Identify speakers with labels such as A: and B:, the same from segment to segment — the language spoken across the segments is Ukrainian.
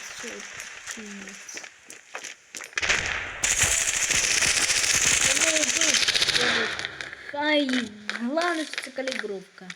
A: все, кінець. Ай, главное, что это калибровка.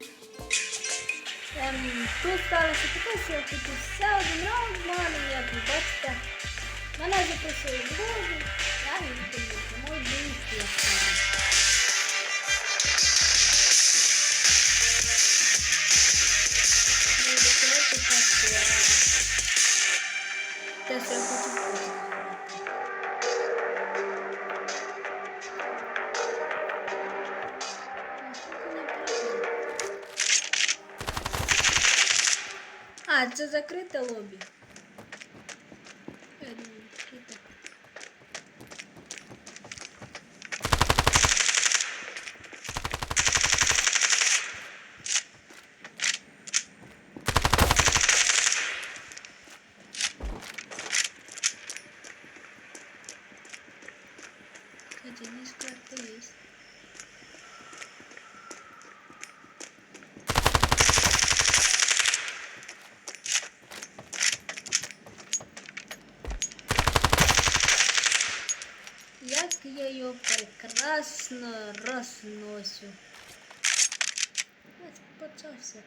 A: Ем, тут сталося таке, що я тут все один раунд змаганий, як ви бачите. Мене запросили в друзі, я не відповідаю, мої друзі я ставлю. Ну, А, це закрите лобі. Я його прекрасно розносю. Ось почався.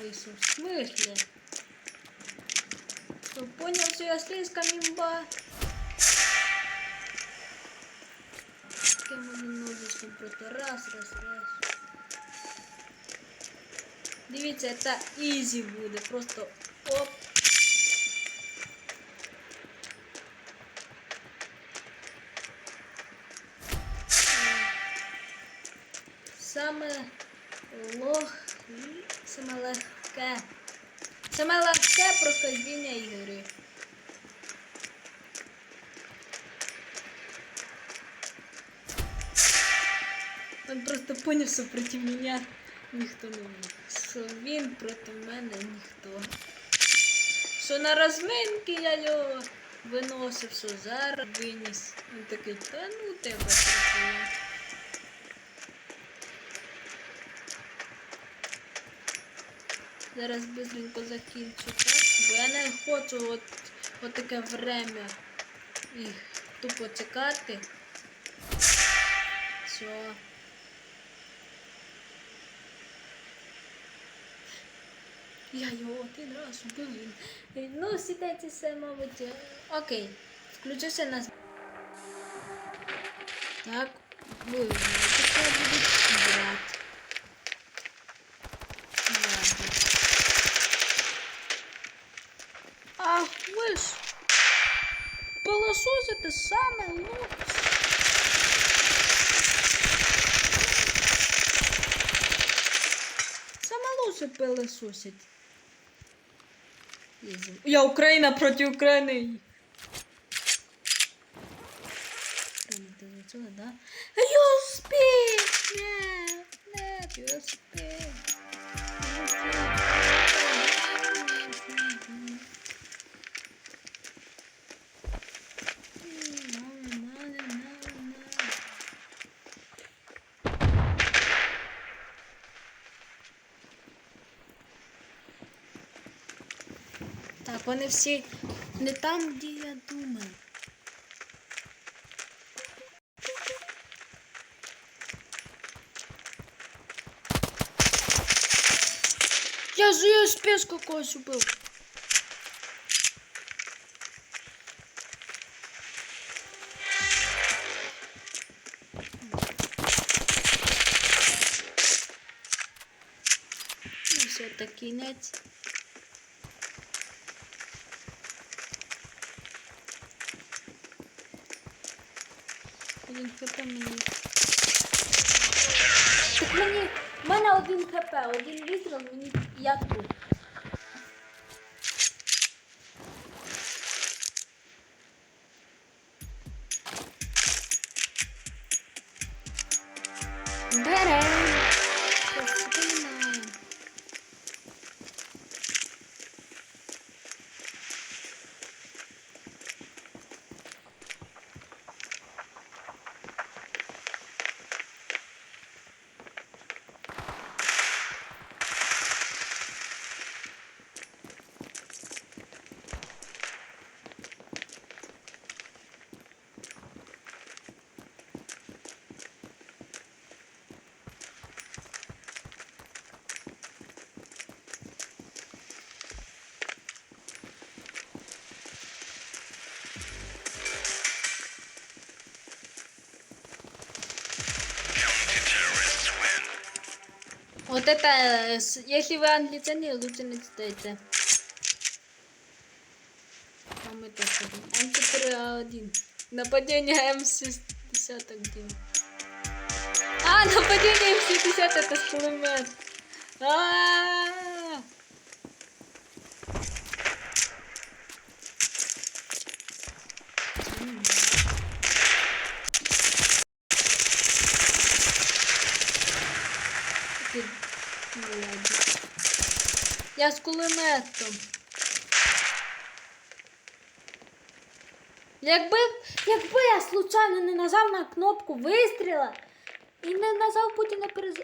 A: Вышел. В смысле? Что, понял, что я слишком имба? Кем одним ножичком проти раз, раз, раз. Дивіться, это ізі буде. Просто оп. Легке. Саме легке проходіння ігри. Він просто поняв, що проти мене ніхто не міг. Що він проти мене ніхто. Що на розминки я його виносив, що зараз виніс. Він такий, та ну тебе прикольно. Зараз быстренько закінчу так, бо я не хочу от, от таке время їх тупо чекати. Все. Я його один раз вбив. Ну, сідайте все, мабуть. е, Окей. Включуся на. Так, знаєте, що я брати. Ах, ви ж пилососите саме лучше. Саме лучше пилососить. Я Україна проти України. Вони всі не там, де я думаю. Я же спец какой-то был. Ну, все Один хп мені. Так мені. в мене один хп, один вистріл, мені я тут. Вот это, э, с- если вы англицане, лучше не читайте. Там это М4А1. Нападение М61. А, нападение М60 это с пулемет. А-а-а! М. Кулеметом. Якби, якби я случайно не нажав на кнопку вистріла і не нажав потім на перез...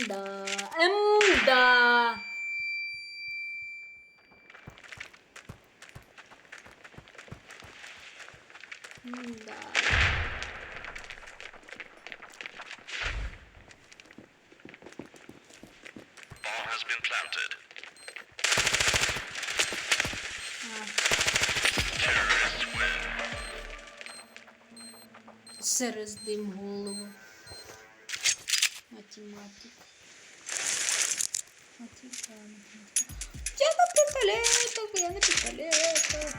A: М-да. М-да.
B: Has been planted. Terrorists win.
A: Через дим голову. Математик. Математик. Я на пистолетах, я на пистолетах.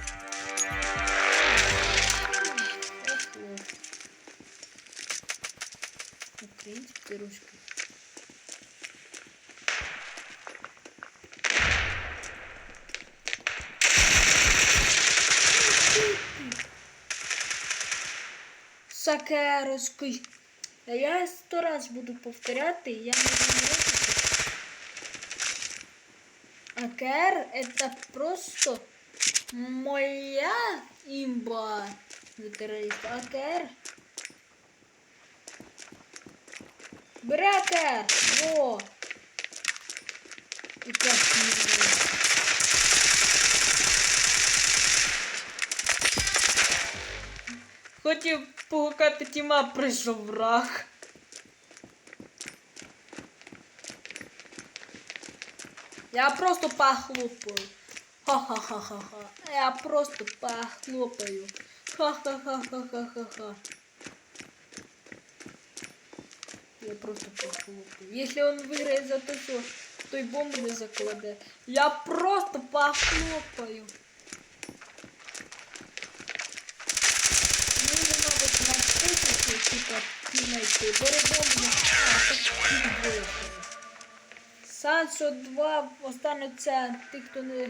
A: Ох, ох. Сакерський. Я сто раз буду повторяти, я не знаю. АКР это просто моя имба террориста. АКР. Бери АКР. Во. И как не Хотів погукати тіма, прийшов враг. Я просто похлопаю. Ха-ха-ха-ха-ха. Я просто похлопаю. Ха-ха-ха-ха-ха-ха-ха. Я просто похлопаю. Если он выиграет за то, что той бомбу не закладе, я просто похлопаю. Ну, не надо навстити, типа, знайти. А, так. Сансо 2 останеться тих, хто не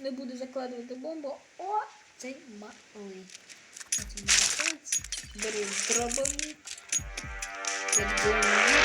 A: не буде закладувати бомбу. О, цей малий. Бери дробовик. Дробовик.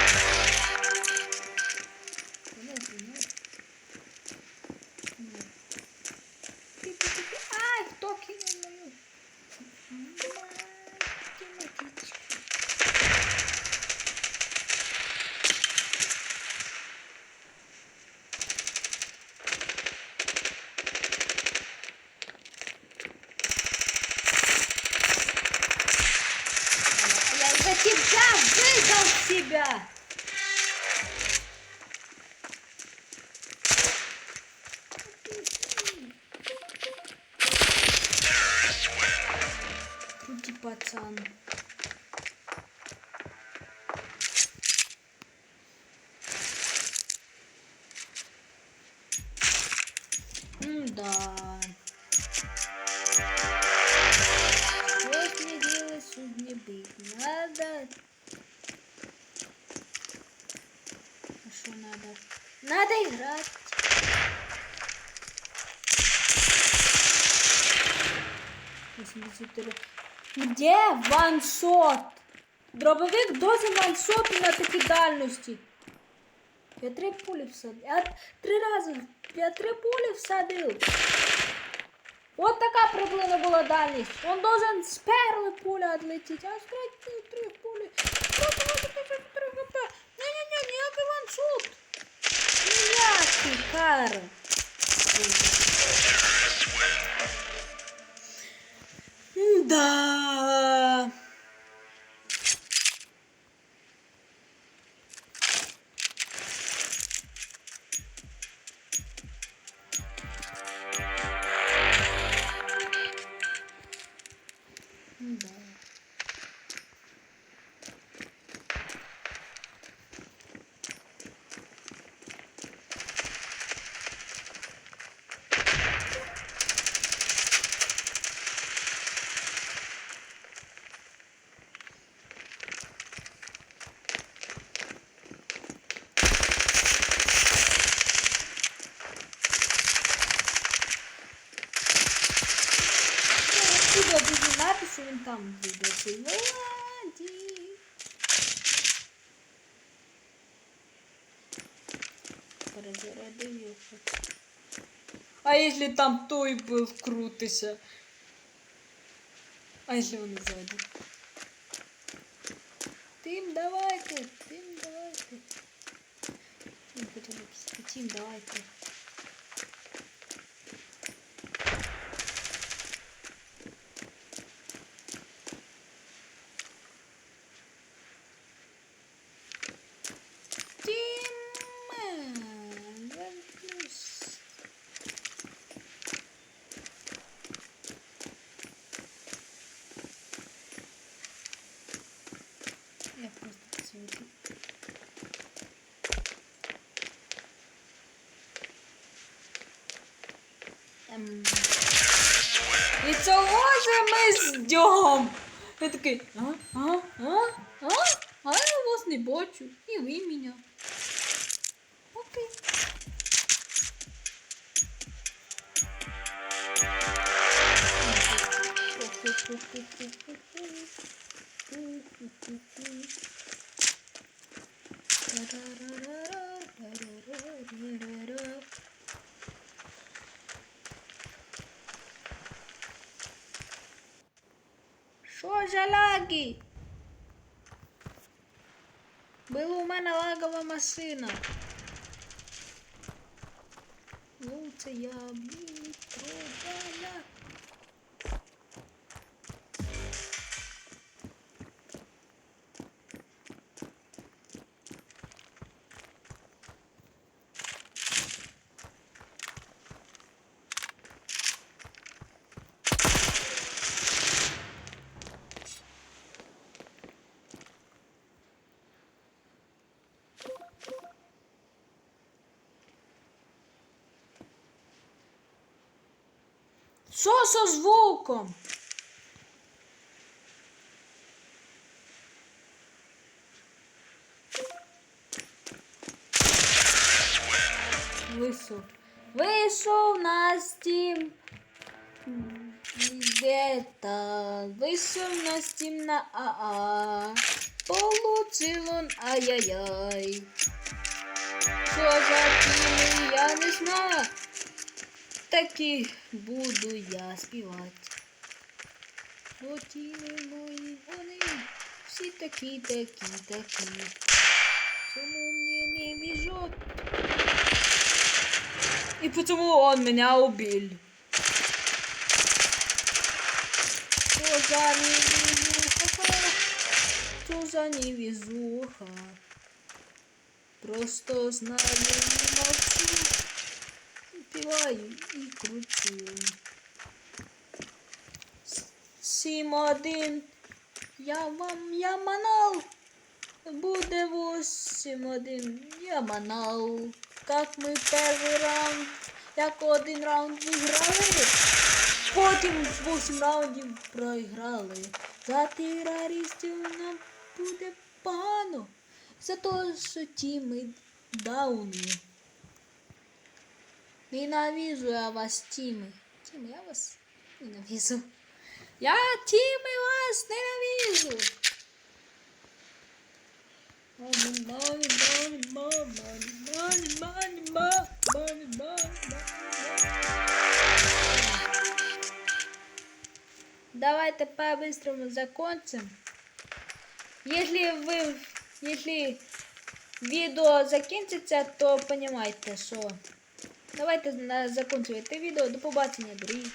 A: Да. Что мне делать, судьбе быть? Надо... А что надо? Надо играть. Где ваншот? Дробовик доза ваншоту на такій дальності. Я три пулі всадив. Я три рази. Я три пулі всадив. От така приблизно була дальність. Он должен з перли пуля відлетіти, а з третьої три пулі. Просто може піти три хп. Ні-ні-ні, ніякий ваншот. Ніякий, кара. Да. Mm, bye. там буде. Ти Владі. Перезарядив його. А якщо там той був крутися? А якщо вони ззаді? Тим, давайте, тим, давайте. Тим, хотів написати, тим, давайте. Ждем. Я такий, а, а, а, а, а я вас не бачу. І ви мене. Окей. Що за лаги? Була у мене лагова машина. Ну, це я блін, Що со звуком? Висок. Вийшов на Steam. Бета. Вийшов на Steam на АА. Получил он ай-яй-яй. Що за тіми, я не знаю. Такі буду я співати. Бо тіми мої, вони всі такі, такі, такі. Чому мне не везет? И почему он меня убил? Что за невезуха? Что за невезуха? Просто знаю, не молчу. Пиваю и кручу. Сім один. Я вам я манал. Буде 8-1. Я манал. Как ми перший раунд, як один раунд виграли. Потім 8 раундів проіграли. За терористів нам буде погано. За те, що тіми дауни. Ненавижу я вас, Тимы. Тим, я вас ненавижу. Я Тіми вас ненавижу. Давайте по-быстрому закончим. Если вы, если відео закінчиться, то понимайте, что... Давайте закінчувати відео. До побачення, друзі.